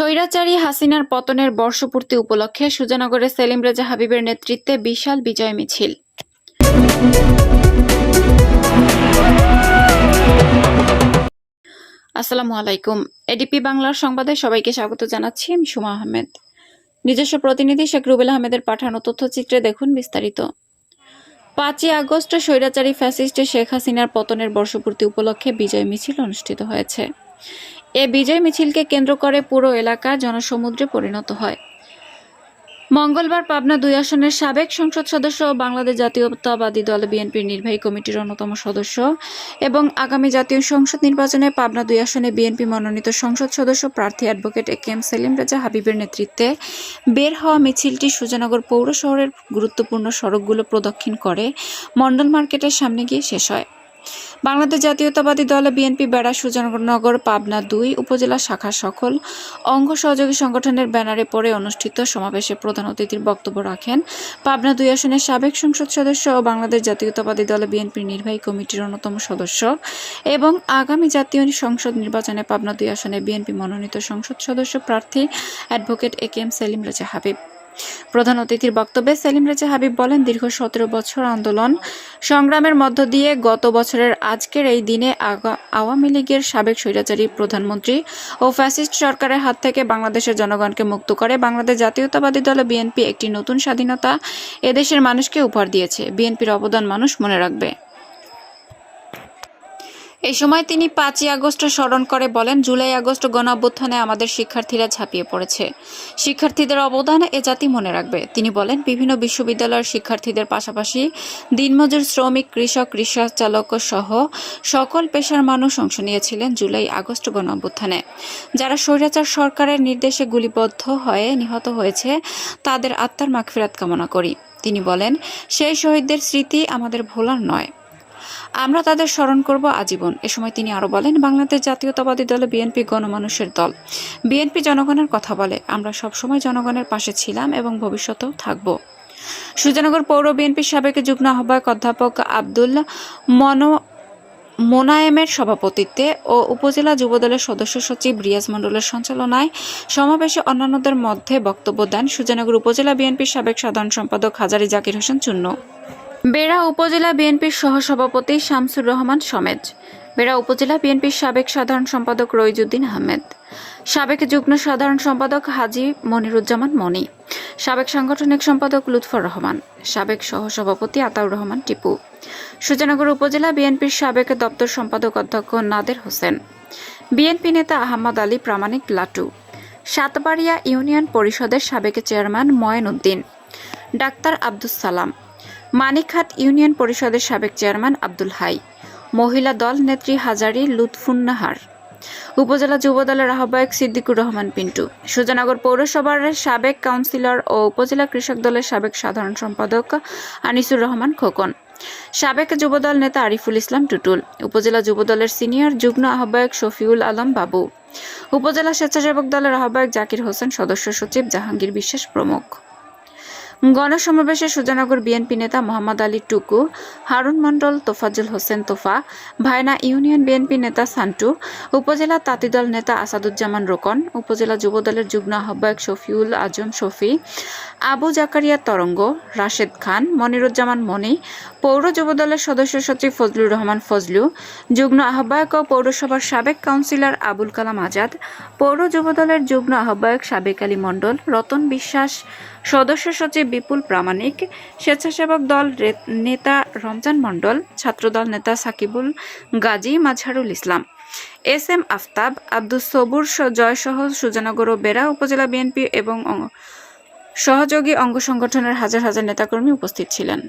স্বৈরাচারী হাসিনার পতনের বর্ষপূর্তি উপলক্ষে সুজানগরে সেলিম রেজা হাবিবের নেতৃত্বে বিশাল বিজয় মিছিল। আসসালামু আলাইকুম। এডিপি বাংলার সংবাদে সবাইকে স্বাগত জানাচ্ছি, আমি সুমা আহমেদ। নিজস্ব প্রতিনিধি শেখ রুবেল আহমেদের পাঠানো তথ্যচিত্রে দেখুন বিস্তারিত। পাঁচই আগস্ট স্বৈরাচারী ফ্যাসিস্ট শেখ হাসিনার পতনের বর্ষপূর্তি উপলক্ষে বিজয় মিছিল অনুষ্ঠিত হয়েছে। এ বিজয় মিছিলকে কেন্দ্র করে পুরো এলাকা জনসমুদ্রে পরিণত হয়। মঙ্গলবার পাবনা দুই আসনের সাবেক সংসদ সদস্য বাংলাদেশ জাতীয়তাবাদী দল বিএনপির নির্বাহী কমিটির অন্যতম সদস্য এবং আগামী জাতীয় সংসদ নির্বাচনে পাবনা দুই আসনে বিএনপি মনোনীত সংসদ সদস্য প্রার্থী advocate A K M Selim Raja হাবিবের নেতৃত্বে বের হওয়া মিছিলটি সুজানগর পৌর শহরের গুরুত্বপূর্ণ সড়কগুলো প্রদক্ষিণ করে মন্ডল মার্কেটের সামনে গিয়ে শেষ হয়। বাংলাদেশ জাতীয়তাবাদী দল বিএনপি বেড়া সুজানগর, পাবনা দুই উপজেলা শাখা সকল অঙ্গ সহযোগী সংগঠনের ব্যানারে পরে অনুষ্ঠিত সমাবেশে প্রধান অতিথির বক্তব্য রাখেন। পাবনা দুই আসনের সাবেক সংসদ সদস্য ও বাংলাদেশ জাতীয়তাবাদী দল বিএনপির নির্বাহী কমিটির অন্যতম সদস্য এবং আগামী জাতীয় সংসদ নির্বাচনে পাবনা দুই আসনে বিএনপি মনোনীত সংসদ সদস্য প্রার্থী advocate A K M Selim Raja Habib. প্রধান অতিথির বক্তব্যে সেলিম রেজা হাবিব বলেন, দীর্ঘ সতেরো বছর আন্দোলন সংগ্রামের মধ্য দিয়ে গত বছরের আজকের এই দিনে আওয়ামী লীগের সাবেক স্বৈরাচারী প্রধানমন্ত্রী ও ফ্যাসিস্ট সরকারের হাত থেকে বাংলাদেশের জনগণকে মুক্ত করে বাংলাদেশ জাতীয়তাবাদী দল বিএনপি একটি নতুন স্বাধীনতা এদেশের মানুষকে উপহার দিয়েছে। বিএনপির অবদান মানুষ মনে রাখবে। এই সময় তিনি পাঁচই আগস্ট স্মরণ করে বলেন, জুলাই আগস্ট গণ অভ্যুত্থানে আমাদের শিক্ষার্থীরা ঝাঁপিয়ে পড়েছে। শিক্ষার্থীদের অবদান এ জাতি মনে রাখবে। তিনি বলেন, বিভিন্ন বিশ্ববিদ্যালয়ের শিক্ষার্থীদের পাশাপাশি দিনমজুর শ্রমিক, কৃষক রিক্সা চালক সহ সকল পেশার মানুষ অংশ নিয়েছিলেন জুলাই আগস্ট গণ অভ্যুত্থানে যারা স্বৈরাচার সরকারের নির্দেশে গুলিবদ্ধ হয়ে নিহত হয়েছে, তাদের আত্মার মাগফিরাত কামনা করি। তিনি বলেন, সেই শহীদদের স্মৃতি আমাদের ভোলার নয়। আমরা তাদের স্মরণ করব আজীবন। এ সময় তিনি আরও বলেন বাংলাদেশ জাতীয়তাবাদী দল বিএনপি গণমানুষের দল। বিএনপি জনগণের কথা বলে। আমরা সবসময় জনগণের পাশে ছিলাম এবং ভবিষ্যতেও থাকব। সুজানগর পৌর বিএনপির সাবেক যুগ্ম আহ্বায়ক অধ্যাপক আব্দুল মনো, মোনায়েমের সভাপতিত্বে ও উপজেলা যুবদলের সদস্য সচিব রিয়াজ মণ্ডলের সঞ্চালনায় সমাবেশে অন্যান্যদের মধ্যে বক্তব্য দেন সুজানগর উপজেলা বিএনপির সাবেক সাধারণ সম্পাদক হাজারি জাকির হোসেন চুন্নু। বেড়া উপজেলা বিএনপির সহসভাপতি শামসুর রহমান সমেজ বেড়া উপজেলা বিএনপির সাবেক সাধারণ সম্পাদক রইজুদ্দিন আহমেদ। সাবেক যুগ্ম সাধারণ সম্পাদক হাজি মনিরুজ্জামান মনি। সাবেক সাংগঠনিক সম্পাদক লুৎফর রহমান। সাবেক সহসভাপতি আতাউর রহমান টিপু। সুজানগর উপজেলা বিএনপির সাবেক দপ্তর সম্পাদক অধ্যক্ষ নাদের হোসেন। বিএনপি নেতা আহমদ আলী প্রামাণিক লাটু। সাতবাড়িয়া ইউনিয়ন পরিষদের সাবেক chairman Moyen Uddin. Doctor Abdus Salam. Manikhat union পরিষদের সাবেক চেয়ারম্যান আব্দুল হাই। মহিলা দল নেত্রী হাজারি লুৎফুন্নাহার। উপজেলা যুব দলের আহ্বায়ক সিদ্দিকুর রহমান পিন্টু। সুজানগর পৌরসভার সাবেক কাউন্সিলর ও উপজেলা কৃষক দলের সাবেক সাধারণ সম্পাদক আনিসুর রহমান খোকন। সাবেক যুবদল নেতা আরিফুল ইসলাম টুটুল। উপজেলা যুবদলের সিনিয়র যুগ্ম আহ্বায়ক শফিউল আলম বাবু। উপজেলা স্বেচ্ছাসেবক দলের আহ্বায়ক জাকির হোসেন সদস্য সচিব জাহাঙ্গীর বিশ্বাস প্রমুখ। গণসমাবেশে সুজানগর বিএনপি নেতা মোহাম্মদ আলী টুকু, হারুন মণ্ডল তোফাজুল হোসেন তোফা, ভায়না ইউনিয়ন বিএনপি নেতা সান্টু, উপজেলা তাঁতিদল নেতা আসাদুজ্জামান রোকন, উপজেলা যুবদলের যুগ্ম আহ্বায়ক শফিউল আজম শফি, আবু জাকারিয়া তরঙ্গ, রাশেদ খান, মনিরুজ্জামান মনি, পৌর যুবদলের সদস্য সচিব ফজলুর রহমান ফজলু, যুগ্ম আহ্বায়ক ও পৌরসভার সাবেক কাউন্সিলর আবুল কালাম আজাদ, পৌর যুবদলের যুগ্ম আহ্বায়ক সাবেক আলী মণ্ডল, রতন বিশ্বাস সদস্য সচিব বিপুল প্রামাণিক, স্বেচ্ছাসেবক দল নেতা রমজান মণ্ডল, ছাত্রদল নেতা সাকিবুল গাজী, মাঝহারুল ইসলাম। এস এম আফতাব, আব্দুস সবুর জয়সহ সুজানগর ও বেড়া উপজেলা বিএনপি এবং সহযোগী অঙ্গ সংগঠনের হাজার হাজার নেতাকর্মী উপস্থিত ছিলেন।